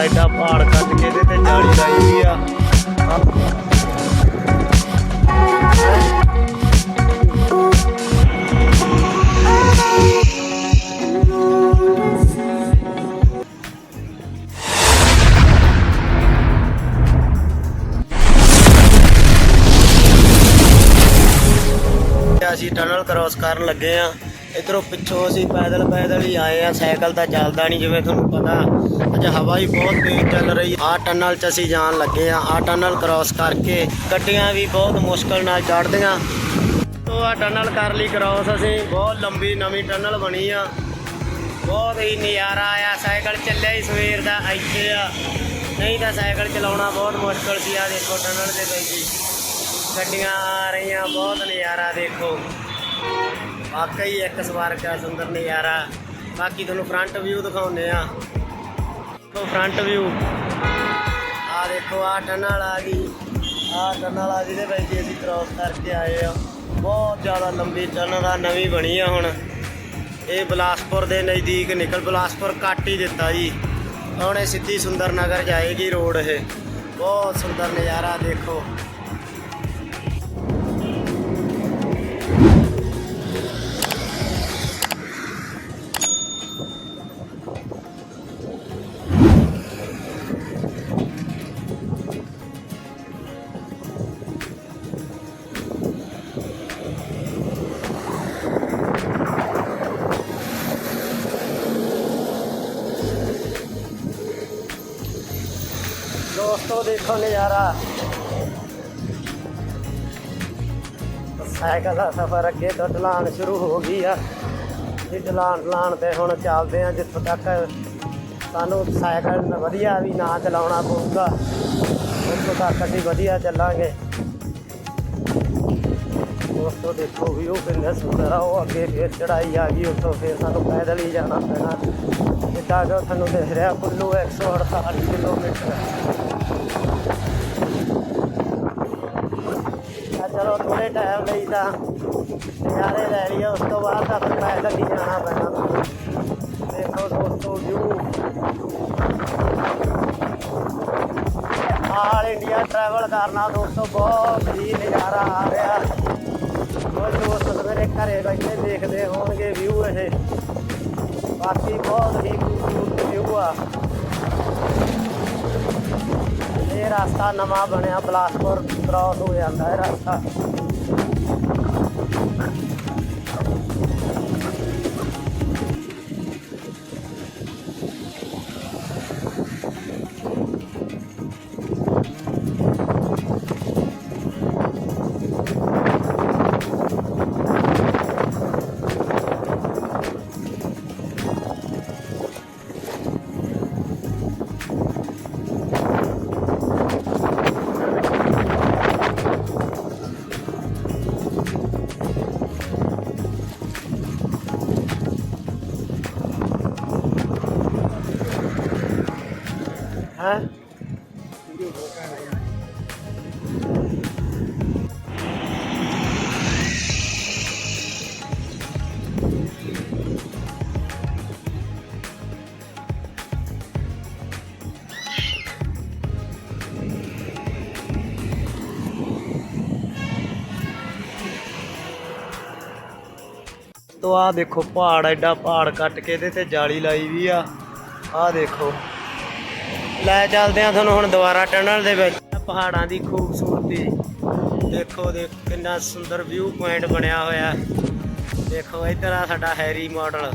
ਐਡਾ ਪਹਾੜ ਕੱਟ ਕੇ ਇਹਦੇ ਤੇ ਜਾਲੀ ਲਾਈ ਵੀ ਆ। ਅਸੀਂ ਟਨਲ ਕ੍ਰਾਸ ਕਰਨ ਲੱਗੇ ਆ। ਇਧਰੋਂ ਪਿੱਛੋਂ ਅਸੀਂ ਪੈਦਲ ਪੈਦਲ ਹੀ ਆਏ ਆ, ਸਾਈਕਲ ਤਾਂ ਚੱਲਦਾ ਨਹੀਂ, ਜਿਵੇਂ ਤੁਹਾਨੂੰ ਪਤਾ। ਅੱਜ ਹਵਾ ਹੀ ਬਹੁਤ ਤੇਜ਼ ਚੱਲ ਰਹੀ ਆ। ਟਨਲ 'ਚ ਅਸੀਂ ਜਾਣ ਲੱਗੇ ਆ। ਆ ਟਨਲ ਕ੍ਰਾਸ ਕਰਕੇ ਗੱਡੀਆਂ ਵੀ ਬਹੁਤ ਮੁਸ਼ਕਲ ਨਾਲ ਚੜ੍ਹਦੀਆਂ। ਤੋਂ ਆ ਟਨਲ ਕਰ ਲਈ ਕ੍ਰਾਸ ਅਸੀਂ। ਬਹੁਤ ਲੰਬੀ ਨਵੀਂ ਟਨਲ ਬਣੀ ਆ। ਬਹੁਤ ਹੀ ਨਜ਼ਾਰਾ ਆਇਆ। ਸਾਈਕਲ ਚੱਲਿਆ ਹੀ ਸਵੇਰ ਦਾ, ਇੱਥੇ ਆ। ਨਹੀਂ ਤਾਂ ਸਾਈਕਲ ਚਲਾਉਣਾ ਬਹੁਤ ਮੁਸ਼ਕਲ ਸੀ। ਆ ਦੇਖੋ ਟਨਲ ਦੇ ਵਿੱਚ ਗੱਡੀਆਂ ਆ ਰਹੀਆਂ, ਬਹੁਤ ਨਜ਼ਾਰਾ ਦੇਖੋ। ਵਾਕਈ ਇੱਕ ਸਵਾਰਗ ਦਾ ਸੁੰਦਰ ਨਜ਼ਾਰਾ। ਬਾਕੀ ਤੁਹਾਨੂੰ ਫਰੰਟ ਵਿਊ ਦਿਖਾਉਂਦੇ ਆ ਦੇਖੋ ਫਰੰਟ ਵਿਊ ਆ ਦੇਖੋ ਆ ਟਨਲ ਆ ਗਈ। ਆ ਟਨਲ ਆ ਜਿਹਦੇ ਵਿੱਚ ਅਸੀਂ ਕ੍ਰਾਸ ਕਰਕੇ ਆਏ ਆ ਬਹੁਤ ਜ਼ਿਆਦਾ ਲੰਬੀ ਟਨਲ ਆ, ਨਵੀਂ ਬਣੀ ਆ ਹੁਣ। ਇਹ ਬਲਾਸਪੁਰ ਦੇ ਨਜ਼ਦੀਕ ਨਿਕਲ। ਬਲਾਸਪੁਰ ਕੱਟ ਹੀ ਦਿੱਤਾ ਜੀ। ਹੁਣ ਇਹ ਸਿੱਧੀ ਸੁੰਦਰ ਨਗਰ ਜਾਏਗੀ ਰੋਡ ਇਹ। ਬਹੁਤ ਸੁੰਦਰ ਨਜ਼ਾਰਾ, ਦੇਖੋ। ਦੋਸਤੋ ਦੇਖੋ ਨਜ਼ਾਰਾ। ਸਾਈਕਲ ਦਾ ਸਫ਼ਰ ਅੱਗੇ ਤੋਂ ਢਲਾਣ ਸ਼ੁਰੂ ਹੋ ਗਈ ਆ। ਇਹ ਢਲਾਣ ਢਲਾਣ ਤੇ ਹੁਣ ਚੱਲਦੇ ਆ, ਜਿੱਥੋਂ ਤੱਕ ਸਾਨੂੰ ਸਾਈਕਲ ਵਧੀਆ ਵੀ ਨਾ ਚਲਾਉਣਾ ਪਊਗਾ, ਉੱਥੋਂ ਤੱਕ ਅਸੀਂ ਵਧੀਆ ਚੱਲਾਂਗੇ। ਦੋਸਤੋ ਦੇਖੋ ਵੀ ਉਹ ਕਿੰਨਾ ਸੁੰਦਰ ਆ, ਉਹ ਅੱਗੇ ਫੇਰ ਚੜਾਈ ਆ ਗਈ, ਉੱਥੋਂ ਫੇਰ ਸਾਨੂੰ ਪੈਦਲ ਹੀ ਜਾਣਾ ਪੈਣਾ। ਜਿੱਦਾਂ ਕਿ ਤੁਹਾਨੂੰ ਦਿਖ ਰਿਹਾ, ਕੁੱਲੂ 148 ਕਿਲੋਮੀਟਰ। ਚਲੋ ਥੋੜੇ ਟਾਈਮ ਲਈ ਤਾਂ ਨਜ਼ਾਰੇ ਲੈ ਲਈਏ, ਉਸ ਤੋਂ ਬਾਅਦ ਤਾਂ ਫਿਰ ਪੈਦਲ ਹੀ ਜਾਣਾ ਪੈਣਾ। ਦੇਖੋ ਦੋਸਤੋ ਵਿਊ ਆਲ ਇੰਡੀਆ ਟਰੈਵਲ ਕਰਨਾ ਦੋਸਤੋ, ਬਹੁਤ ਹੀ ਨਜ਼ਾਰਾ ਆ ਰਿਹਾ। ਉਹ ਦੋਸਤ ਮੇਰੇ ਘਰੇ ਬੈਠੇ ਦੇਖਦੇ ਹੋਣਗੇ ਵਿਊ ਇਹ। ਬਾਕੀ ਬਹੁਤ ਹੀ ਖੂਬਸੂਰਤ ਵਿਊ ਆ। ਰਸਤਾ ਨਵਾਂ ਬਣਿਆ ਬਲਾਸਪੁਰ ਕ੍ਰਾਸ ਹੋ ਜਾਂਦਾ ਹੈ ਰਸਤਾ। ਤੋ ਆ ਦੇਖੋ ਪਹਾੜ ਐਡਾ ਪਹਾੜ ਕੱਟ ਕੇ ਇਹਦੇ ਤੇ ਜਾਲੀ ਲਾਈ ਵੀ ਆ। ਆ ਦੇਖੋ। ਲੈ ਚੱਲਦੇ ਆ ਤੁਹਾਨੂੰ ਹੁਣ ਦੁਬਾਰਾ ਟਨਲ ਦੇ ਵਿੱਚ। ਪਹਾੜਾਂ ਦੀ ਖੂਬਸੂਰਤੀ। ਦੇਖੋ, ਦੇਖ ਕਿੰਨਾ ਸੁੰਦਰ ਵਿਊ ਪੁਆਇੰਟ ਬਣਿਆ ਹੋਇਆ। ਦੇਖੋ, ਇੱਧਰ ਆ ਸਾਡਾ ਹੈਰੀ ਮਾਡਲ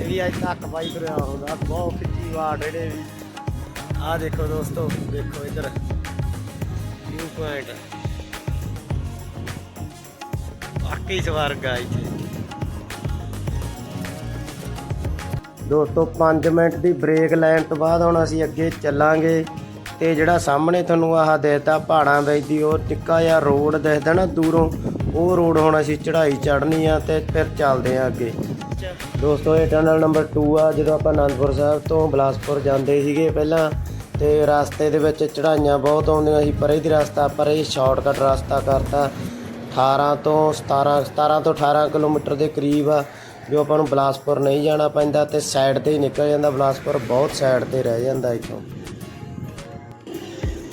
ਇਹ ਵੀ ਅੱਜ ਤੱਕ ਬਾਈਕ ਰਿਹਾ ਹੁੰਦਾ। ਬਹੁਤ ਖਿੱਚੀ ਵਾੜ ਇਹਦੇ ਵੀ। ਆ ਦੇਖੋ ਦੋਸਤੋ, ਦੇਖੋ ਇੱਧਰ। ਵਿਊ ਪੁਆਇੰਟ ਵਾਕਈ ਸਵਰਗ ਆ ਇੱਥੇ। ਦੋਸਤੋ 5 ਮਿੰਟ ਦੀ ਬ੍ਰੇਕ ਲੈਣ ਤੋਂ ਬਾਅਦ ਹੁਣ ਅਸੀਂ ਅੱਗੇ ਚੱਲਾਂਗੇ ਤੇ ਜਿਹੜਾ ਸਾਹਮਣੇ ਤੁਹਾਨੂੰ ਆਹ ਦਿਖਦਾ ਪਹਾੜਾਂ ਵਿੱਚ ਦੀ, ਉਹ ਟਿੱਕਾ ਜਿਹਾ ਰੋਡ ਦਿਖਦਾ ਨਾ ਦੂਰੋਂ, ਉਹ ਰੋਡ ਹੁਣ ਅਸੀਂ ਚੜ੍ਹਾਈ ਚੜ੍ਹਨੀ ਆ ਤੇ ਫਿਰ ਚੱਲਦੇ ਆ ਅੱਗੇ। ਦੋਸਤੋ, ਇਹ ਟਨਲ ਨੰਬਰ 2 ਆ, ਜਦੋਂ ਆਪਾਂ ਅਨੰਦਪੁਰ ਸਾਹਿਬ ਤੋਂ ਬਲਾਸਪੁਰ ਜਾਂਦੇ ਸੀਗੇ ਪਹਿਲਾਂ, ਤੇ ਰਸਤੇ ਦੇ ਵਿੱਚ ਚੜ੍ਹਾਈਆਂ ਬਹੁਤ ਆਉਂਦੀਆਂ ਸੀ, ਪਰੇ ਦੀ ਰਸਤਾ, ਪਰ ਇਹ ਸ਼ਾਰਟਕਟ ਰਸਤਾ ਕਰਤਾ 18 ਤੋਂ 17 17 ਤੋਂ 18 ਕਿਲੋਮੀਟਰ ਦੇ ਕਰੀਬ ਆ। ਜੋ ਆਪਾਂ ਨੂੰ ਬਲਾਸਪੁਰ ਨਹੀਂ ਜਾਣਾ ਪੈਂਦਾ ਤੇ ਸਾਈਡ ਤੇ ਹੀ ਨਿਕਲ ਜਾਂਦਾ। ਬਲਾਸਪੁਰ ਬਹੁਤ ਸਾਈਡ ਤੇ ਰਹਿ ਜਾਂਦਾ ਇੱਥੋਂ।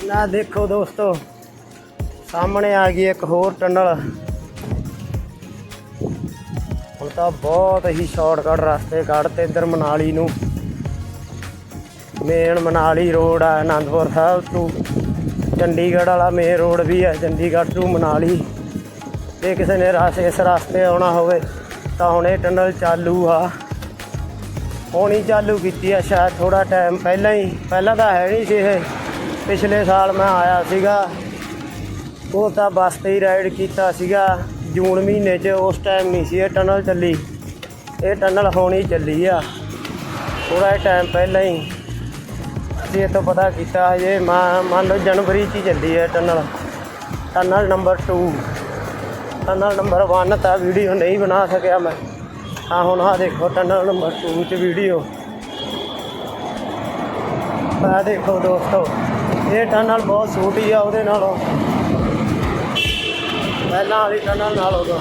ਨਾ ਦੇਖੋ ਦੋਸਤੋ, ਸਾਹਮਣੇ ਆ ਗਈ ਇੱਕ ਹੋਰ ਟਨਲ ਹੁਣ ਤਾਂ ਬਹੁਤ ਹੀ ਸ਼ਾਰਟਕਟ ਰਸਤੇ ਕੱਢਤੇ ਇੱਧਰ ਮਨਾਲੀ ਨੂੰ। ਮੇਨ ਮਨਾਲੀ ਰੋਡ ਆ ਆਨੰਦਪੁਰ ਸਾਹਿਬ ਤੋਂ ਚੰਡੀਗੜ੍ਹ ਵਾਲਾ ਮੇਨ ਰੋਡ ਵੀ ਹੈ ਚੰਡੀਗੜ੍ਹ ਤੋਂ ਮਨਾਲੀ। ਜੇ ਕਿਸੇ ਨੇ ਰਸ, ਇਸ ਰਸਤੇ ਆਉਣਾ ਹੋਵੇ ਤਾਂ ਹੁਣ ਇਹ ਟਨਲ ਚਾਲੂ ਆ। ਹੋਣੀ ਚਾਲੂ ਕੀਤੀ ਆ ਸ਼ਾਇਦ ਥੋੜਾ ਟਾਈਮ ਪਹਿਲਾਂ ਹੀ, ਪਹਿਲਾਂ ਤਾਂ ਹੈ ਨਹੀਂ ਸੀ ਇਹ। ਪਿਛਲੇ ਸਾਲ ਮੈਂ ਆਇਆ ਸੀਗਾ। ਉਹ ਤਾਂ ਬੱਸ ਤੇ ਹੀ ਰਾਈਡ ਕੀਤਾ ਸੀਗਾ। ਜੂਨ ਮਹੀਨੇ 'ਚ ਉਸ ਟਾਈਮ ਨਹੀਂ ਸੀ ਇਹ ਟਨਲ ਚੱਲੀ। ਇਹ ਟਨਲ ਹੋਣੀ ਚੱਲੀ ਆ। ਥੋੜਾ ਜਿਹਾ ਟਾਈਮ ਪਹਿਲਾਂ ਹੀ। ਅਸੀਂ ਇਹ ਤੋਂ ਪਤਾ ਕੀਤਾ ਹਜੇ, ਮਾ- ਮੰਨ ਲਓ ਜਨਵਰੀ 'ਚ ਹੀ ਚੱਲੀ ਹੈ tunnel tunnel number 2 tunnel number 1 ਤਾਂ ਵੀਡੀਓ ਨਹੀਂ ਬਣਾ ਸਕਿਆ ਮੈਂ। ਆ ਹੁਣ ਆ ਦੇਖੋ ਟਨਲ ਨੰਬਰ 2 'ਚ ਵੀਡੀਓ ਆ ਦੇਖੋ ਦੋਸਤੋ, ਇਹ ਟਨਲ ਬਹੁਤ ਛੋਟੀ ਆ ਉਹਦੇ ਨਾਲੋਂ। ਪਹਿਲਾਂ ਵਾਲੀ ਟਨਲ ਨਾਲੋਂ ਤਾਂ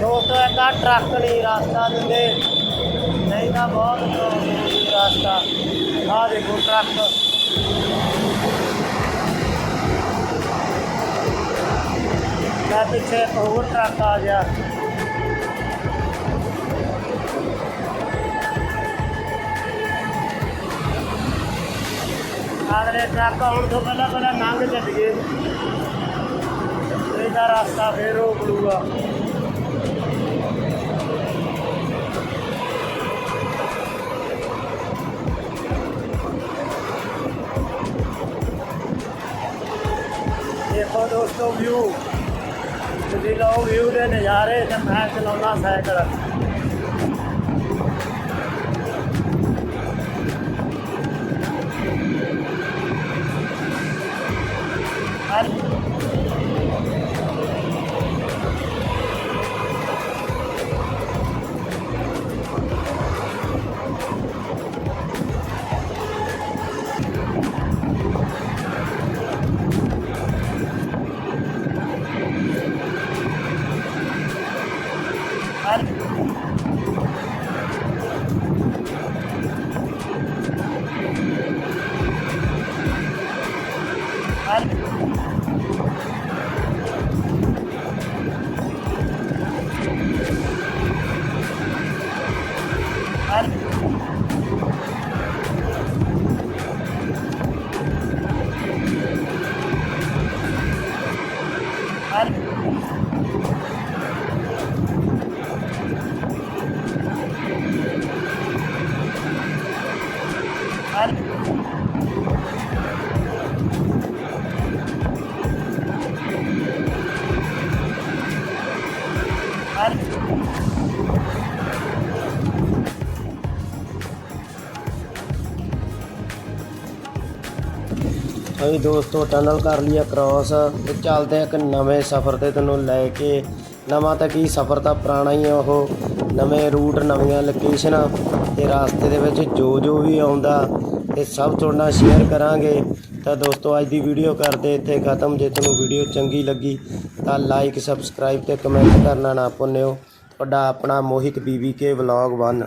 ਦੋਸਤੋ, ਇਹਦਾ ਟਰੱਕ ਨਹੀਂ ਰਸਤਾ ਦਿੰਦੇ। ਆਹ ਦੇਖੋ ਟਰੱਕ ਮੈਂ ਪਿੱਛੇ ਇੱਕ ਹੋਰ ਟਰੱਕ ਆ ਗਿਆ ਅਗਲੇ ਟਰੱਕ ਆਉਣ ਤੋਂ ਪਹਿਲਾਂ ਪਹਿਲਾਂ ਲੰਘ ਚੱਲੀਏ ਇਹਦਾ ਰਸਤਾ ਫੇਰ ਰੋਕ ਲੂਗਾ ਦੋਸਤੋ ਵਿਊ ਤੁਸੀਂ ਲਓ ਵਿਊ ਦੇ ਨਜ਼ਾਰੇ ਤੇ ਮੈਂ ਚਲਾਉਣਾ ਸਾਈਕਲ। ਅਸੀਂ ਦੋਸਤੋ ਟਨਲ ਕਰ ਲਿਆ ਕ੍ਰਾਸ ਤੇ ਚੱਲਦੇ ਆ ਇੱਕ ਨਵੇਂ ਸਫ਼ਰ ਤੇ ਤੁਹਾਨੂੰ ਲੈ ਕੇ। ਨਵਾਂ ਤਾਂ ਕੀ ਸਫ਼ਰ ਤਾਂ ਪੁਰਾਣਾ ਹੀ ਆ ਉਹ। ਨਵੇਂ ਰੂਟ ਨਵੀਆਂ ਲੋਕੇਸ਼ਨਾਂ ਤੇ ਰਾਸਤੇ ਦੇ ਵਿੱਚ ਜੋ ਜੋ ਵੀ ਆਉਂਦਾ ਇਹ ਸਭ ਤੁਹਾਡੇ ਨਾਲ ਸ਼ੇਅਰ ਕਰਾਂਗੇ। ਤਾਂ ਦੋਸਤੋ, ਅੱਜ ਦੀ ਵੀਡੀਓ ਕਰਦੇ ਇੱਥੇ ਖਤਮ। ਜੇ ਤੁਹਾਨੂੰ ਵੀਡੀਓ ਚੰਗੀ ਲੱਗੀ ਤਾਂ ਲਾਈਕ ਸਬਸਕ੍ਰਾਈਬ ਤੇ ਕਮੈਂਟ ਕਰਨਾ ਨਾ ਭੁੱਲਿਓ। ਤੁਹਾਡਾ ਆਪਣਾ ਮੋਹਿਤ ਬੀਬੀ ਕੇ ਵਲੌਗ 1